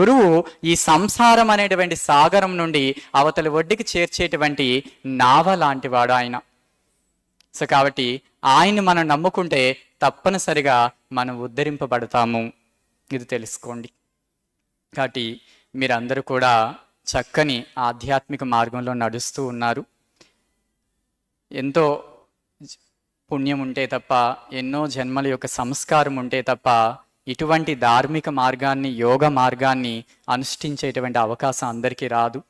గురువు ఈ సంసారం అనేటువంటి సాగరం నుండి అవతలి ఒడ్డుకి చేర్చేటువంటి నావ లాంటి వాడు ఆయన. సో కాబట్టి ఆయన్ని మనం నమ్ముకుంటే తప్పనిసరిగా మనం ఉద్ధరింపబడతాము. ఇది తెలుసుకోండి. కాబట్టి మీరందరూ కూడా చక్కని ఆధ్యాత్మిక మార్గంలో నడుస్తూ ఉన్నారు. ఎంతో పుణ్యం ఉంటే తప్ప ఎన్నో జన్మల యొక్క సంస్కారం ఉంటే తప్ప ఇటువంటి ధార్మిక మార్గాన్ని యోగ మార్గాన్ని అనుష్ఠించేటువంటి అవకాశం అందరికీ రాదు.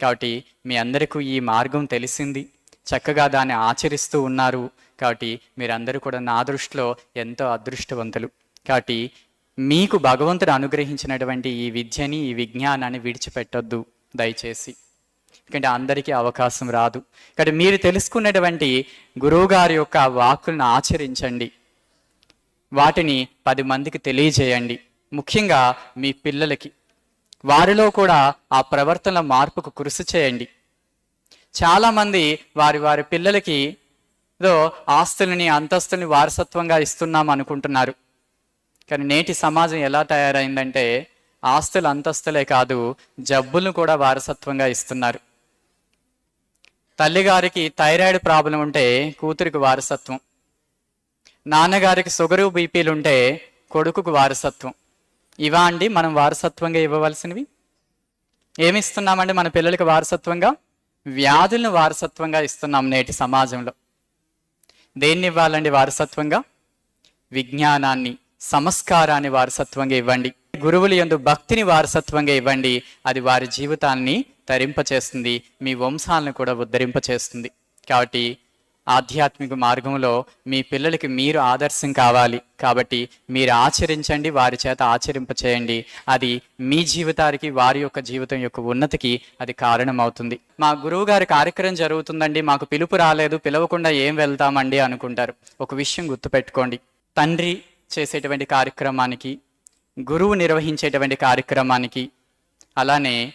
కాబట్టి మీ అందరికీ ఈ మార్గం తెలిసింది. చక్కగా దాన్ని ఆచరిస్తూ ఉన్నారు. కాబట్టి మీరందరూ కూడా నా దృష్టిలో ఎంతో అదృష్టవంతులు. కాబట్టి మీకు భగవంతుడు అనుగ్రహించినటువంటి ఈ విద్యని ఈ విజ్ఞానాన్ని విడిచిపెట్టొద్దు దయచేసి. ఎందుకంటే అందరికీ అవకాశం రాదు. కాబట్టి మీరు తెలుసుకున్నటువంటి గురువుగారి యొక్క వాక్కులను ఆచరించండి. వాటిని పది మందికి తెలియజేయండి. ముఖ్యంగా మీ పిల్లలకి. వారిలో కూడా ఆ ప్రవర్తన మార్పుకు కృషి చేయండి. చాలామంది వారి వారి పిల్లలకి ఏదో ఆస్తులని అంతస్తుని వారసత్వంగా ఇస్తున్నాం అనుకుంటున్నారు. కానీ నేటి సమాజం ఎలా తయారైందంటే ఆస్తులు అంతస్తులే కాదు జబ్బులను కూడా వారసత్వంగా ఇస్తున్నారు. తల్లిగారికి థైరాయిడ్ ప్రాబ్లం ఉంటే కూతురికి వారసత్వం. నాన్నగారికి షుగరు బీపీలు ఉంటే కొడుకుకు వారసత్వం. ఇవా అండి మనం వారసత్వంగా ఇవ్వవలసినవి? ఏమి ఇస్తున్నామండి మన పిల్లలకి వారసత్వంగా? వ్యాధులను వారసత్వంగా ఇస్తున్నాం నేటి సమాజంలో. దేన్ని ఇవ్వాలండి వారసత్వంగా? విజ్ఞానాన్ని సంస్కారాన్ని వారసత్వంగా ఇవ్వండి. గురువుల యందు భక్తిని వారసత్వంగా ఇవ్వండి. అది వారి జీవితాన్ని తరింపచేస్తుంది. మీ వంశాలను కూడా ఉద్ధరింపచేస్తుంది. కాబట్టి ఆధ్యాత్మిక మార్గంలో మీ పిల్లలకి మీరు ఆదర్శం కావాలి. కాబట్టి మీరు ఆచరించండి వారి చేత ఆచరింప చేయండి అది మీ జీవితానికి వారి యొక్క జీవితం యొక్క ఉన్నతికి అది కారణమవుతుంది. మా గురువు గారి కార్యక్రమం జరుగుతుందండి. మాకు పిలుపు రాలేదు. పిలవకుండా ఏం వెళ్తామండి అనుకుంటారు. ఒక విషయం గుర్తుపెట్టుకోండి. తండ్రి చేసేటువంటి కార్యక్రమానికి గురువు నిర్వహించేటువంటి కార్యక్రమానికి అలానే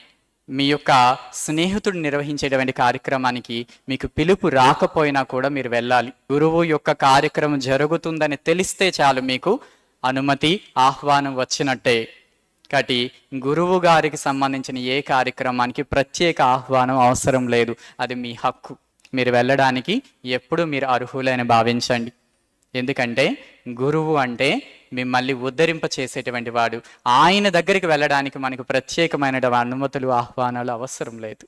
మీ యొక్క స్నేహితుడు నిర్వహించేటువంటి కార్యక్రమానికి మీకు పిలుపు రాకపోయినా కూడా మీరు వెళ్ళాలి. గురువు యొక్క కార్యక్రమం జరుగుతుందని తెలిస్తే చాలు మీకు అనుమతి ఆహ్వానం వచ్చినట్టే. కాబట్టి గురువు గారికి సంబంధించిన ఏ కార్యక్రమానికి ప్రత్యేక ఆహ్వానం అవసరం లేదు. అది మీ హక్కు. మీరు వెళ్ళడానికి ఎప్పుడు మీరు అర్హులని భావించండి. ఎందుకంటే గురువు అంటే మిమ్మల్ని ఉద్ధరింప చేసేటువంటి వాడు. ఆయన దగ్గరికి వెళ్ళడానికి మనకు ప్రత్యేకమైన అనుమతులు ఆహ్వానాలు అవసరం లేదు.